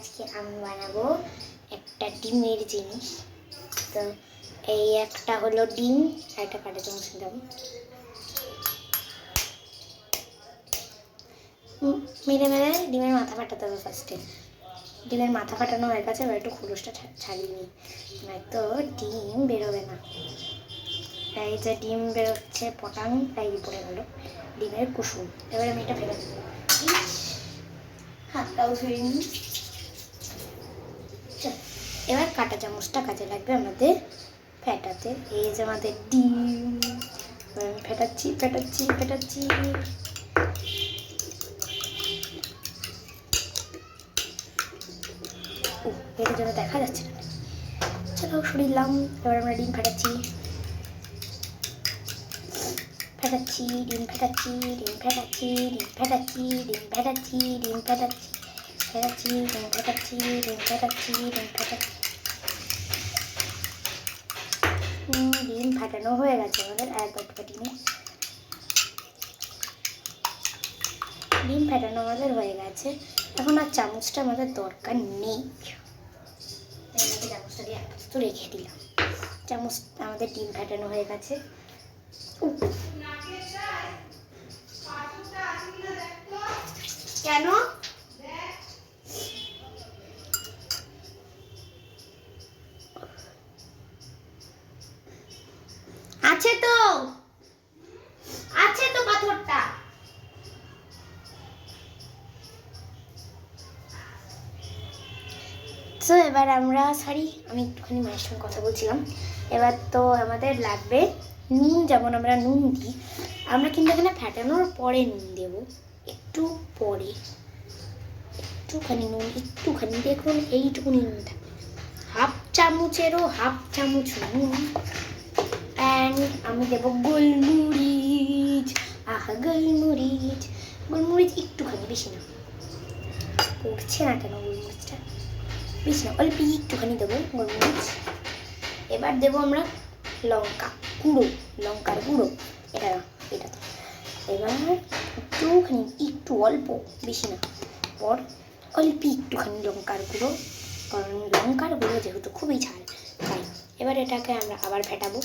আজকে আমি বানাবো একটা ডিমের জিনিস। তো এই একটা হলো ডিম একটা কাটা চামচ দেবো মেরে মেরে ডিমের মাথা ফাটাতে হবে ফার্স্টে ডিমের মাথা ফাটানো হয়ে গেছে, এবার একটু খুলুসটা ছাড়িয়ে নিই। নয়তো ডিম বেরোবে না। এই যে ডিম বেরোচ্ছে পটাং তাই পড়ে গেল। ডিমের কুসুম। এবার আমি এটা ফেলে দেবো হাতটাও ধুয়ে নিই এবার কাঁটা চামচটা কাজে লাগবে আমাদের ফেটাতে। এই যে আমাদের ডিম ফেটাচ্ছি ফেটাচ্ছি ফেটাচ্ছি। এটার জন্য দেখা যাচ্ছে না। চলো সরিলাম এবার আমরা ডিম ফাটাচ্ছি। ফেটাচ্ছি, ডিম ফেটাচ্ছি ডিম ফেটাচ্ছি ডিম ফেটাচ্ছি ডিম ফেটাচ্ছি ডিম ফেটাচ্ছি ফেটাচ্ছি, ডিম ফেটাচ্ছি ডিম ফেটাচ্ছি ডিম ফেটাচ্ছি হুম, ডিম ফাটানো হয়ে গেছে আমাদের, আর কতটা ডিমে ডিম ফাটানো আমাদের হয়ে গেছে। এখন আর চামচটা আমাদের দরকার নেই। চামচটা দিয়ে আপাতত রেখে দিলাম। চামচ আমাদের ডিম ফাটানো হয়ে গেছে। কেন? আছে তো? আছে তো পাথরটা? তো এবার আমরা সরি আমি একটুখানি মায়ের সঙ্গে কথা বলছিলাম। এবার তো আমাদের লাগবে নুন, যেমন আমরা নুন দিই। আমরা কিন্তু এখানে ফ্যাটানোর পরে নুন দেব, একটু পরে। একটুখানি নুন, একটুখানি, দেখুন, এইটুকুনি নুন থাকবে। হাফ চামচেরও, হাফ চামচ নুন। অ্যান্ড আমি দেবো গোলমরিচ। আহা, গোলমরিচ। গোলমরিচ একটুখানি বেশি না। পড়ছে না কেন গোলমরিচটা? বেশি না, অল্প একটুখানি দেবো গোলমরিচ। এবার দেবো আমরা লঙ্কা গুঁড়ো, লঙ্কার গুঁড়ো। এটা না, এটা তো। এবার একটুখানি, একটু অল্প, বেশি না। পর অল্প একটুখানি লঙ্কার গুঁড়ো। কারণ লঙ্কার গুঁড়ো যেহেতু খুবই ঝাল, তাই এবার এটাকে আমরা আবার ফেটাবো।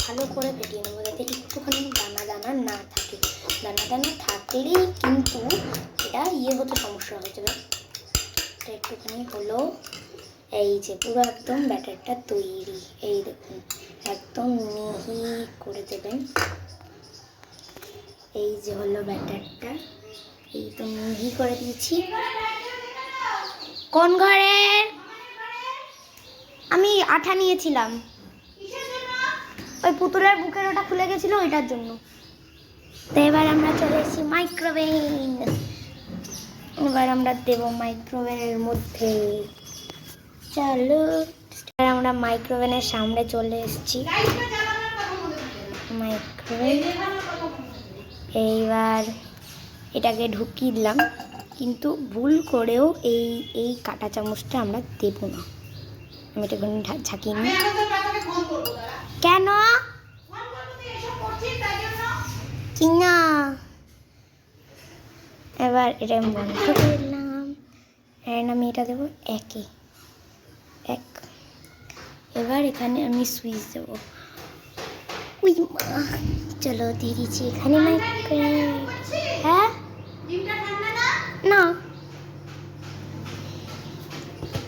ভালো করে ফেটিয়ে নেব যাতে একটুখানি দানা দানা না থাকে। দানা দানা থাকলেই কিন্তু এটা ইয়ে হতে সমস্যা হয়ে যাবে। একটুখানি হলো এই যে পুরো একদম ব্যাটারটা তৈরি। এই দেখুন, একদম মিহি করে দেবেন। এই যে হলো ব্যাটারটা। এই তো মিহি করে দিয়েছি। কোন ঘরের আমি আঠা নিয়েছিলাম। ওই পুতুলের বুকের ওটা খুলে গেছিল ওইটার জন্য। তো এবার আমরা চলে এসেছি মাইক্রোওয়েভ এবার আমরা দেব মাইক্রোওয়েভের মধ্যে। চলো। আমরা মাইক্রোওয়েভের সামনে চলে এসেছি। মাইক্রোওয়েভ এইবার এটাকে ঢুকিয়ে দিলাম কিন্তু ভুল করেও এই এই কাঁটা চামচটা আমরা দেবো না। আমি এটা ঝাঁকিয়ে নিই। কেন? কি না এবার এটা আমি বন্ধ করে দিলাম। এর আমি এটা দেবো একে। এক। এবার এখানে আমি সুইচ দেবো। উই মা, চলো দিয়ে দিচ্ছি এখানে হ্যাঁ? না।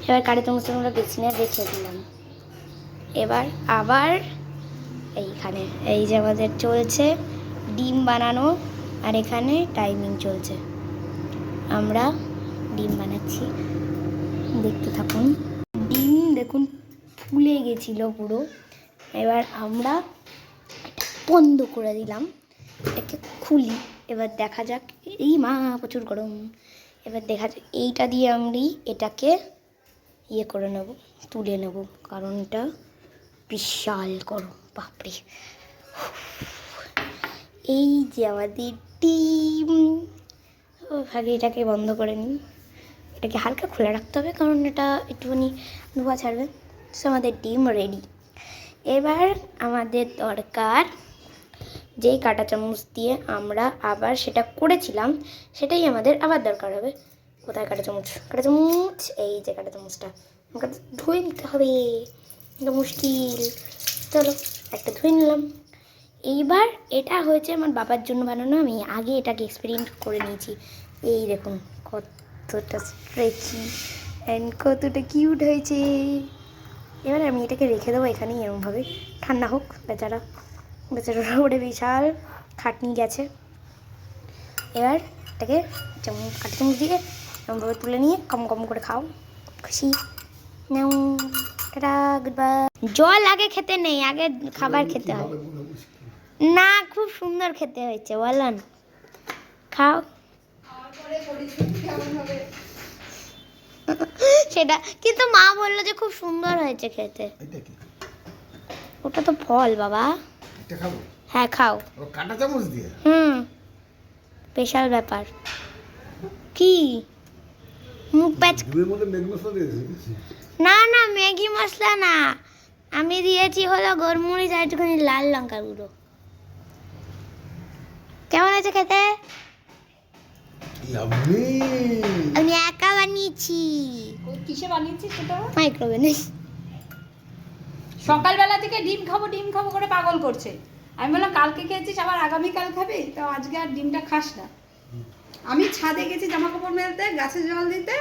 এবার কারি আমরা বেছে রেখে দিলাম। এবার আবার এইখানে, এই যে আমাদের চলছে ডিম বানানো, আর এখানে টাইমিং চলছে। আমরা ডিম বানাচ্ছি। দেখতে থাকুন। ডিম দেখুন ফুলে গেছিল পুরো। এবার আমরা বন্ধ করে দিলাম। এটাকে খুলি, এবার দেখা যাক। এই মা, প্রচুর গরম। এবার দেখা যাক, এইটা দিয়ে আমি এটাকে ইয়ে করে নেব, তুলে নেব, কারণ এটা বিশাল গরম, বাপরে। এই যে আমাদের ডিম। আগে এটাকে বন্ধ করে নিই। এটাকে হালকা খোলা রাখতে হবে, কারণ এটা একটুখানি ধোয়া ছাড়বে। সো আমাদের ডিম রেডি এবার আমাদের দরকার যেই কাঁটা চামচ দিয়ে আমরা আবার সেটা করেছিলাম, সেটাই আমাদের আবার দরকার হবে। কোথায় কাঁটা চামচ? কাঁটা চামচ, এই যে কাঁটা চামচটা। আমাকে ধুয়ে নিতে হবে। এটা মুশকিল। চলো, একটা ধুয়ে নিলাম। এইবার এটা হয়েছে আমার বাবার জন্য বানানো। আমি আগে এটাকে এক্সপেরিমেন্ট করে নিয়েছি। এই দেখুন, কতটা স্ট্রেচি অ্যান্ড কতটা কিউট হয়েছে। এবার আমি এটাকে রেখে দেবো এখানেই এরমভাবে। ঠান্ডা হোক, বেচারা। বেচারার ওপরে বিশাল খাটনি গেছে। এবার এটাকে চামচ কাঁটা চামচ দিয়ে এরমভাবে তুলে নিয়ে কম কম করে খাও। খুশি। নাও টাটা গুড বাই জল আগে খেতে নেই আগে খাবার খেতে হয়। না খুব সুন্দর খেতে হয়েছে বলেন খাও। সেটা কিন্তু মা বলল যে খুব সুন্দর হয়েছে খেতে। ওটা তো ফল বাবা। এটা খাব? হ্যাঁ খাও। ও কাঁটা চামচ দিয়ে? হুম। স্পেশাল ব্যাপার। কি? মুখ প্যাচ না না ম্যাগি মশলা না। আমি দিয়েছি হলো গোলমরিচ আর একটুখানি লাল লঙ্কার গুঁড়ো। কেমন আছে খেতে? আমি একা বানিয়েছি। কিসে বানিয়েছিস সেটা? মাইক্রোওভেনে সকালবেলা থেকে ডিম খাব ডিম খাব করে পাগল করছে। আমি বললাম কালকে খেয়েছিস আবার আগামীকাল খাবি? তো আজকে আর ডিমটা খাস না। আমি ছাদে গেছি জামা কাপড় মেলতে গাছে জল দিতে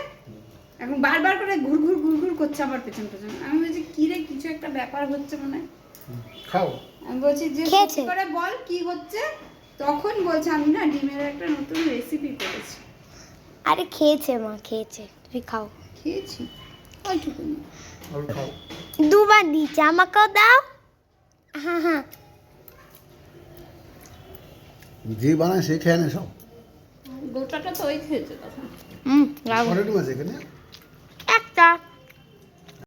এখন বারবার করে ঘুর ঘুর ঘুর ঘুরঘুর করছে আমার পেছন পেছন। আমি বলছি কি রে কিছু একটা ব্যাপার হচ্ছে মনে হয়। খাও। আমি বলছি যে? সত্যি করে বল কি হচ্ছে? তখন বলছে আমি না ডিমের একটা নতুন রেসিপি করেছি। আরে খেয়েছে মা খেয়েছে। তুমি খাও। খেয়েছি। ওইটুকুনি। আর খাও। দুবার দিয়েছে আমাকেও দাও। হ্যাঁ হ্যাঁ। যে বানায় সে খেয়ে নেয় সব। গোটাটা তো ওই খেয়েছে তখন। হুম একটা।